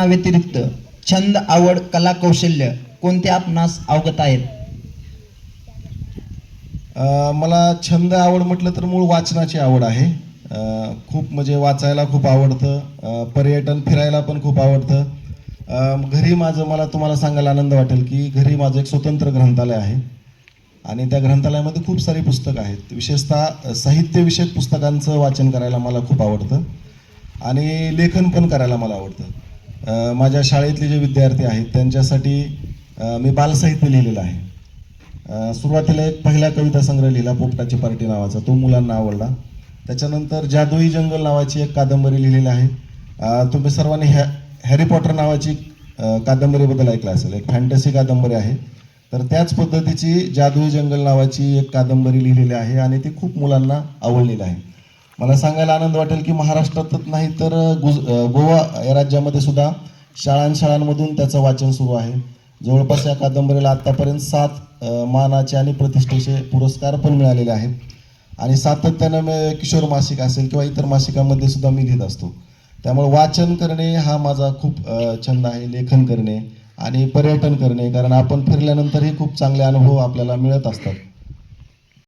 व्यतिरिक्त छंद आवड कला कौशल्य कोणते आपणास अवगत आहेत? मला छंद आवड म्हटलं तर मूळ वाचनाची आवड आहे. खूप म्हणजे वाचायला खूप आवडतं. पर्यटन फिरायला पण खूप आवडतं. घरी माझं मला तुम्हाला सांगायला आनंद वाटेल की घरी माझं एक स्वतंत्र ग्रंथालय आहे. आणि त्या ग्रंथालयामध्ये खूप सारी पुस्तकं आहेत. विशेषतः साहित्यविषयक पुस्तकांचं वाचन करायला मला खूप आवडतं. आणि लेखन पण करायला मला आवडतं. माझ्या शाळेतले जे विद्यार्थी आहेत त्यांच्यासाठी मी बालसाहित्य लिहिलेलं आहे. सुरुवातीला एक पहिला कविता संग्रह लिहिला पोपटाची पार्टी नावाचा. तो मुलांना आवडला. त्याच्यानंतर जादुई जंगल नावाची एक कादंबरी लिहिलेली आहे. तुम्ही सर्वांनी हॅ हॅरी पॉटर नावाची कादंबरीबद्दल ऐकलं असेल. एक फॅन्टसी कादंबरी आहे. तर त्याच पद्धतीची जादुई जंगल नावाची एक कादंबरी लिहिलेली आहे आणि ती खूप मुलांना आवडलेली आहे. मला सांगायला आनंद वाटेल की महाराष्ट्रातच नाही तर गुज गोवा या राज्यामध्ये सुद्धा शाळांशाळांमधून त्याचं वाचन सुरू आहे. जवळपास या कादंबरीला आत्तापर्यंत सात मानाचे आणि प्रतिष्ठेचे पुरस्कार पण मिळालेले आहेत. आणि सातत्यानं मी किशोर मासिक असेल किंवा इतर मासिकामध्ये सुद्धा मी लिहित असतो. त्यामुळे वाचन करणे हा माझा खूप छंद आहे लेखन करणे आणि पर्यटन करणे कारण आपण फिरल्यानंतरही खूप चांगले अनुभव आपल्याला मिळत असतात.